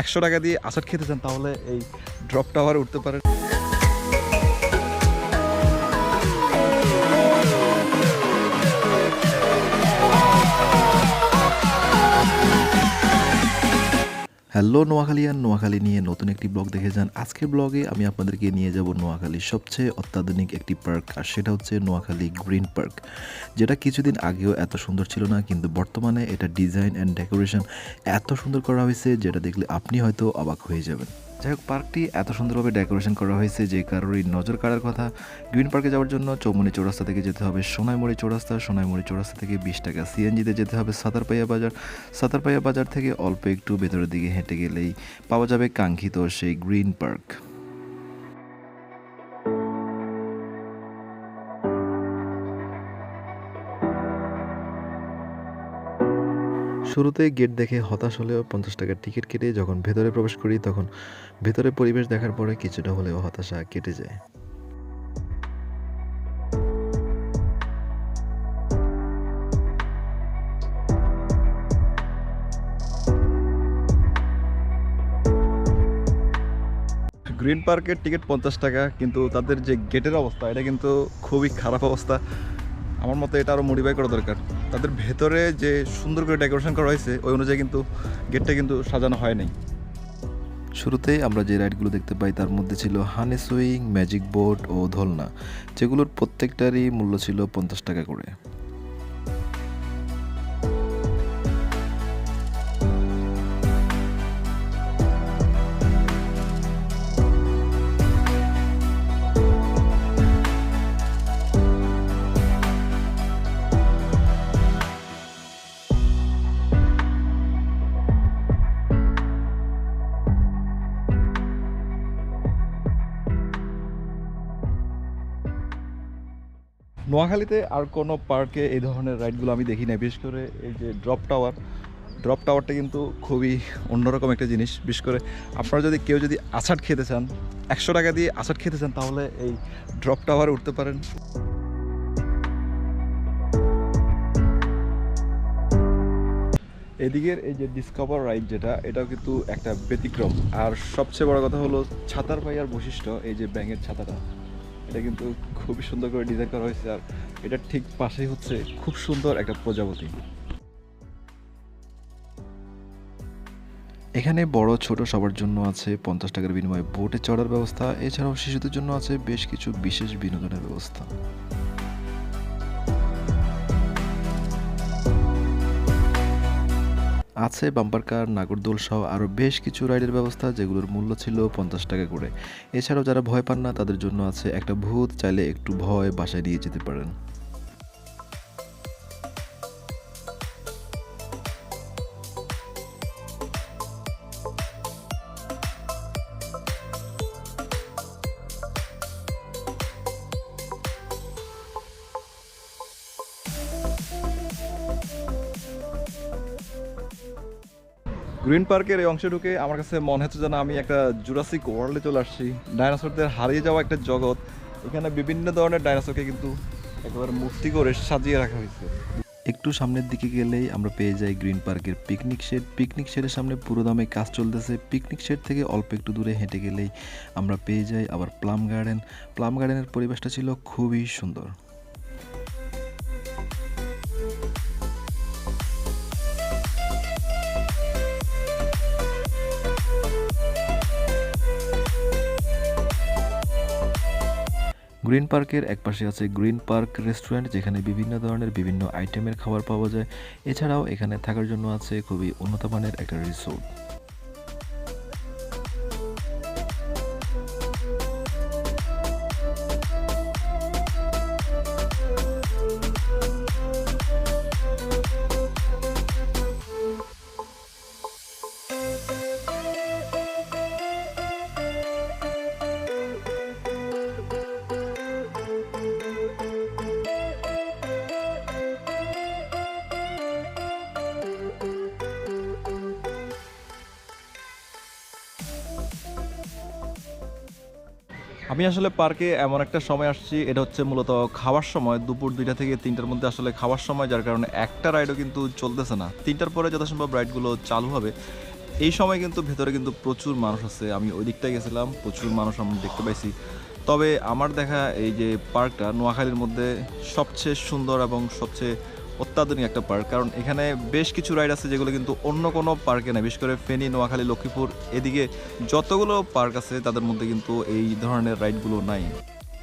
একশো টাকা দিয়ে আচার খেতে চান তাহলে এই ড্রপ টাওয়ার উঠতে পারেন। হ্যালো নোয়াখালিয়ান নোয়াখালী নিয়ে নতুন একটি ব্লগ দেখে যান। আজকের ব্লগে আমি আপনাদেরকে নিয়ে যাব নোয়াখালীর সবচেয়ে অত্যাধুনিক একটি পার্ক, আর সেটা হচ্ছে নোয়াখালী গ্রিন পার্ক, যেটা কিছুদিন আগেও এত সুন্দর ছিল না, কিন্তু বর্তমানে এটা ডিজাইন অ্যান্ড ডেকোরেশন এত সুন্দর করা হয়েছে, যেটা দেখলে আপনি হয়তো অবাক হয়ে যাবেন। যাই হোক, পার্কটি এত সুন্দরভাবে ডেকোরেশন করা হয়েছে যে কারোরই নজর কাড়ার কথা। গ্রিন পার্কে যাওয়ার জন্য চৌমনি চৌরাস্তা থেকে যেতে হবে সোনাইমুড়ি চৌরাস্তা সোনাইমুড়ি চৌরাস্তা থেকে বিশ টাকা সিএনজিতে যেতে হবে সাতারপাইয়া বাজার। সাতারপাইয়া বাজার থেকে অল্প একটু ভেতরের দিকে হেঁটে গেলেই পাওয়া যাবে কাঙ্ক্ষিত সেই গ্রিন পার্ক। শুরুতে গেট দেখে হতাশ হলেও পঞ্চাশ টাকার টিকিট কেটে যখন ভেতরে প্রবেশ করি, তখন ভেতরে পরিবেশ দেখার পরে কিছুটা হলেও হতাশা কেটে যায়। গ্রিন পার্কের টিকিট পঞ্চাশ টাকা, কিন্তু তাদের যে গেটের অবস্থা, এটা কিন্তু খুবই খারাপ অবস্থা। আমার মতে এটা আরও মডিফাই করা দরকার। তাদের ভেতরে যে সুন্দর করে ডেকোরেশন করা হয়েছে, ওই অনুযায়ী কিন্তু গেটটা কিন্তু সাজানো হয় নাই শুরুতেই আমরা যে রাইডগুলো দেখতে পাই, তার মধ্যে ছিল হানি সুইং ম্যাজিক বোট ও ধলনা, যেগুলোর প্রত্যেকটারই মূল্য ছিল পঞ্চাশ টাকা করে। নোয়াখালীতে আর কোনো পার্কে এই ধরনের রাইডগুলো আমি দেখি না বিশেষ করে এই যে ড্রপ টাওয়ার, ড্রপ টাওয়ারটা কিন্তু খুবই অন্যরকম একটা জিনিস। বিশেষ করে আপনারা যদি কেউ যদি আছাড় খেতে চান, একশো টাকা দিয়ে আছাড় খেতে চান, তাহলে এই ড্রপ টাওয়ারে উঠতে পারেন। এদিকের এই যে ডিসকভার রাইড যেটা, এটাও কিন্তু একটা ব্যতিক্রম। আর সবচেয়ে বড় কথা হলো ছাতার পাইয়ার বৈশিষ্ট্য, এই যে ব্যাঙের ছাতাটা। এটা কিন্তু খুবই সুন্দর করে ডিজাইন করা হয়েছে আর এটার ঠিক পাশেই হচ্ছে খুব সুন্দর একটা প্রজাপতি। এখানে বড় ছোট সবার জন্য আছে পঞ্চাশ টাকার বিনিময়ে বোটে চড়ার ব্যবস্থা, এছাড়াও শিশুদের জন্য আছে বেশ কিছু বিশেষ বিনোদনের ব্যবস্থা। আছে, বাম্পার কার নাগরদোল সহ আরও বেশ কিছু রাইডের ব্যবস্থা, যেগুলোর মূল্য ছিল পঞ্চাশ টাকা করে। এছাড়াও যারা ভয় পান না, তাদের জন্য আছে একটা ভূত, চাইলে একটু ভয় বাসায় নিয়ে যেতে পারেন। গ্রিন পার্কের এই অংশে ঢুকে আমার কাছে মনে হচ্ছে যেন আমি একটা জুরাসিক ওয়ার্ল্ডে চলে আসছি। ডাইনোসরদের হারিয়ে যাওয়া একটা জগৎ। এখানে বিভিন্ন ধরনের ডাইনোসরকে কিন্তু একেবারে মূর্তি করে সাজিয়ে রাখা হয়েছে। একটু সামনের দিকে গেলেই আমরা পেয়ে যাই গ্রিন পার্কের পিকনিক শেড। পিকনিক শেডের সামনে পুরো দামে কাজ চলতেছে। পিকনিক শেড থেকে অল্প একটু দূরে হেঁটে গেলেই আমরা পেয়ে যাই আবার প্লাম গার্ডেন। প্লাম গার্ডেনের পরিবেশটা ছিল খুবই সুন্দর। গ্রিন পার্কের একপাশে আছে গ্রিন পার্ক রেস্টুরেন্ট, যেখানে বিভিন্ন ধরনের বিভিন্ন আইটেমের খাবার পাওয়া যায়। এছাড়াও এখানে থাকার জন্য আছে খুবই উন্নত মানের একটা রিসোর্ট। আমি আসলে পার্কে এমন একটা সময় আসছি, এটা হচ্ছে মূলত খাওয়ার সময়, দুপুর দুইটা থেকে তিনটার মধ্যে আসলে খাওয়ার সময়, যার কারণে একটা রাইডও কিন্তু চলতেছে না। তিনটার পরে যথাসম্ভব রাইডগুলো চালু হবে। এই সময় কিন্তু ভেতরে কিন্তু প্রচুর মানুষ আছে। আমি ওই দিকটায় গেছিলাম, প্রচুর মানুষ আমি দেখতে পাইছি। তবে আমার দেখা এই যে পার্কটা, নোয়াখালীর মধ্যে সবচেয়ে সুন্দর এবং সবচেয়ে অত্যাধুনিক একটা পার্ক কারণ এখানে বেশ কিছু রাইড আছে যেগুলো কিন্তু অন্য কোনো পার্কে নেই। বিশেষ করে ফেনী, নোয়াখালী, লক্ষ্মীপুর এদিকে যতগুলো পার্ক আছে তাদের মধ্যে কিন্তু এই ধরনের রাইডগুলো নাই।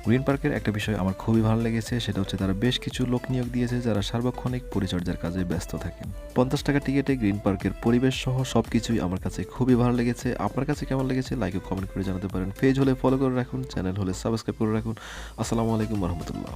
গ্রিন পার্কের একটা বিষয় আমার খুবই ভালো লেগেছে, সেটা হচ্ছে তারা বেশ কিছু লোক নিয়োগ দিয়েছে যারা সার্বক্ষণিক পরিচর্যার কাজে ব্যস্ত থাকেন। পঞ্চাশ টাকা টিকিটে গ্রিন পার্কের পরিবেশ সহ সব কিছুই আমার কাছে খুবই ভালো লেগেছে। আপনার কাছে কেমন লেগেছে? লাইক ও কমেন্ট করে জানাতে পারেন। পেজ হলে ফলো করে রাখুন চ্যানেল হলে সাবস্ক্রাইব করে রাখুন। আসসালামু আলাইকুম রহমতুল্লাহ।